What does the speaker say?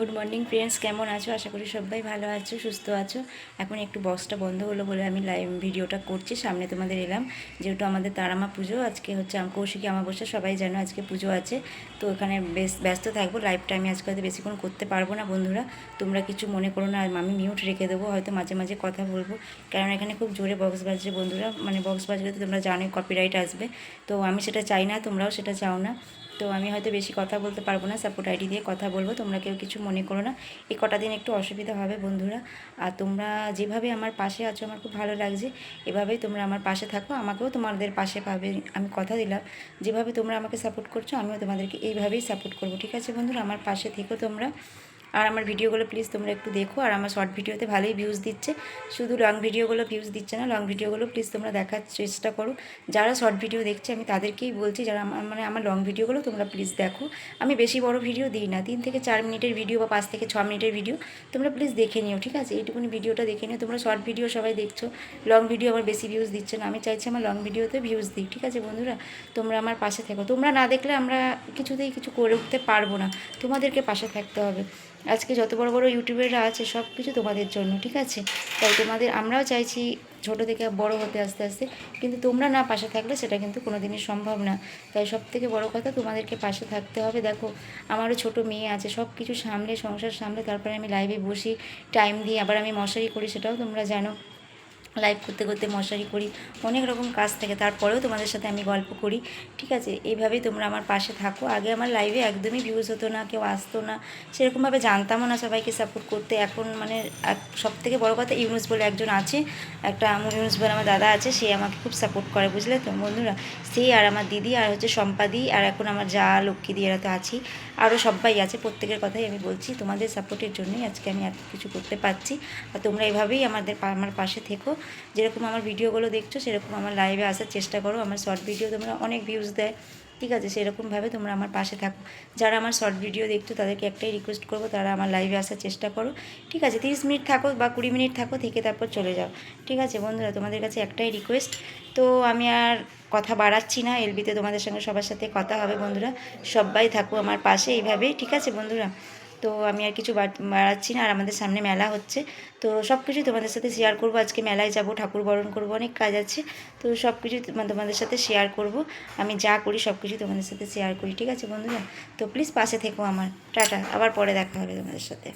Good morning friends কেমন আছো? আশা করি সবাই ভালো আছো, সুস্থ আছো। এখন একটু বক্সটা বন্ধ হলো বলে আমি লাইভ ভিডিওটা করছি, সামনে তোমাদের এলাম। যেহেতু আমাদের তারামা পুজো, আজকে হচ্ছে কৌশিকী আমাবস্যা সবাই জানো আজকে পুজো আছে। তো ওখানে বেশ ব্যস্ত থাকব লাইভটা আমি আজকে হয়তো বেশিক্ষণ করতে পারব না বন্ধুরা। তোমরা কিছু মনে করো না আমি মিউট রেখে দেবো, হয়তো মাঝে মাঝে কথা বলব। কারণ এখানে খুব জোরে বক্স বাজছে বন্ধুরা। মানে বক্স বাজলে তো তোমরা জানোই কপিরাইট আসবে। তো আমি সেটা চাই না, তোমরাও সেটা চাও না। তো আমি হয়তো বেশি কথা বলতে পারব না সাপোর্ট আইডি দিয়ে কথা বলব। তোমরা কেউ কিছু মনে করো না। এই কটা দিন একটু অসুবিধা হবে বন্ধুরা। আর তোমরা যেভাবে আমার পাশে আছো, আমার খুব ভালো লাগছে। এভাবেই তোমরা আমার পাশে থাকো। আমাকেও তোমাদের পাশে পাবে, আমি কথা দিলাম। যেভাবে তোমরা আমাকে সাপোর্ট করছ, আমিও তোমাদেরকে এইভাবেই সাপোর্ট করব। ঠিক আছে বন্ধুরা? আমার পাশে থেকো তোমরা। আর আমার ভিডিওগুলো প্লিজ তোমরা একটু দেখো। আর আমার শর্ট ভিডিওতে ভালোই ভিউজ দিচ্ছে। শুধু লং ভিডিওগুলো ভিউজ দিচ্ছে না লং ভিডিওগুলো প্লিজ তোমরা দেখার চেষ্টা করো। যারা শর্ট ভিডিও দেখছে, আমি তাদেরকেই বলছি, যারা আমার মানে আমার লং ভিডিওগুলো তোমরা প্লিজ দেখো। আমি বেশি বড় ভিডিও দিই না, তিন থেকে চার মিনিটের ভিডিও বা পাঁচ থেকে ছ মিনিটের ভিডিও তোমরা প্লিজ দেখে নিও, ঠিক আছে? এইটুকুনি ভিডিওটা দেখে নিও। তোমরা শর্ট ভিডিও সবাই দেখছ লং ভিডিও আমার বেশি ভিউজ দিচ্ছে না। আমি চাইছি আমার লং ভিডিওতে ভিউজ দিই, ঠিক আছে বন্ধুরা? তোমরা আমার পাশে থেকো। তোমরা না দেখলে আমরা কিছুতেই কিছু করে উঠতে পারব না। তোমাদেরকে পাশে থাকতে হবে। আজকে যত বড় বড় ইউটিউবাররা আছে সব কিছু তোমাদের জন্য, ঠিক আছে? তাই তোমাদের, আমরাও চাইছি ছোটো থেকে বড় হতে আস্তে আস্তে, কিন্তু তোমরা না পাশে থাকলে সেটা কিন্তু কোনো দিনই সম্ভব না। তাই সব থেকে বড় কথা তোমাদেরকে পাশে থাকতে হবে। দেখো, আমারও ছোট মেয়ে আছে সব কিছু সামলে, সংসার সামলে, তারপরে আমি লাইভে বসি টাইম দিই আবার আমি মশারি করি, সেটাও তোমরা জানো। লাইভ করতে করতে মশারি করি, অনেক রকম কাজ থাকে, তারপরেও তোমাদের সাথে আমি গল্প করি, ঠিক আছে? এইভাবেই তোমরা আমার পাশে থাকো। আগে আমার লাইভে একদমই ভিউজ হতো না, কেউ আসতো না, সেরকমভাবে জানতামও না সবাইকে সাপোর্ট করতে। এখন মানে সব থেকে বড়ো কথা ইউনুস বলে একজন আছে, একটা আমার ইউনুস বলে আমার দাদা আছে, সে আমাকে খুব সাপোর্ট করে, বুঝলে তো বন্ধুরা? সে আর আমার দিদি, আর হচ্ছে সম্পাদি, আর এখন আমার যা লক্ষ্মী দিয়ে এরা তো আছেই। আরও সবাই আছে, প্রত্যেকের কথাই আমি বলছি। তোমাদের সাপোর্টের জন্যই আজকে আমি এত কিছু করতে পারছি। আর তোমরা এভাবেই আমাদের আমার পাশে থেকো। যেরকম আমার ভিডিওগুলো দেখছ, সেরকম আমার লাইভে আসার চেষ্টা করো। আমার শর্ট ভিডিও তোমরা অনেক ভিউজ দেয়। ঠিক আছে, সেরকমভাবে তোমরা আমার পাশে থাকো। যারা আমার শর্ট ভিডিও দেখছ, তাদেরকে একটাই রিকোয়েস্ট করব, তারা আমার লাইভে আসার চেষ্টা করো। ঠিক আছে, তিরিশ মিনিট থাকো বা কুড়ি মিনিট থাকো, থেকে তারপর চলে যাও। ঠিক আছে, বন্ধুরা, তোমাদের কাছে একটাই রিকোয়েস্ট তো আমি আর কথা বাড়াচ্ছি না এলবিতে তোমাদের সঙ্গে সবার সাথে কথা হবে, বন্ধুরা। সবাই থাকো আমার পাশে, এইভাবেই। ঠিক আছে, বন্ধুরা? তো আমি আর কিছু বাড়াচ্ছি না আর আমাদের সামনে মেলা হচ্ছে। তো সব কিছুই তোমাদের সাথে শেয়ার করব। আজকে মেলায় যাব, ঠাকুর বরণ করব, অনেক কাজ আছে। তো সব তোমা- তোমাদের সাথে শেয়ার করব। আমি যা করি সব কিছু তোমাদের সাথে শেয়ার করি, ঠিক আছে বন্ধুরা? তো প্লিজ পাশে থেকো আমার। টাটা, আবার পরে দেখা হবে তোমাদের সাথে।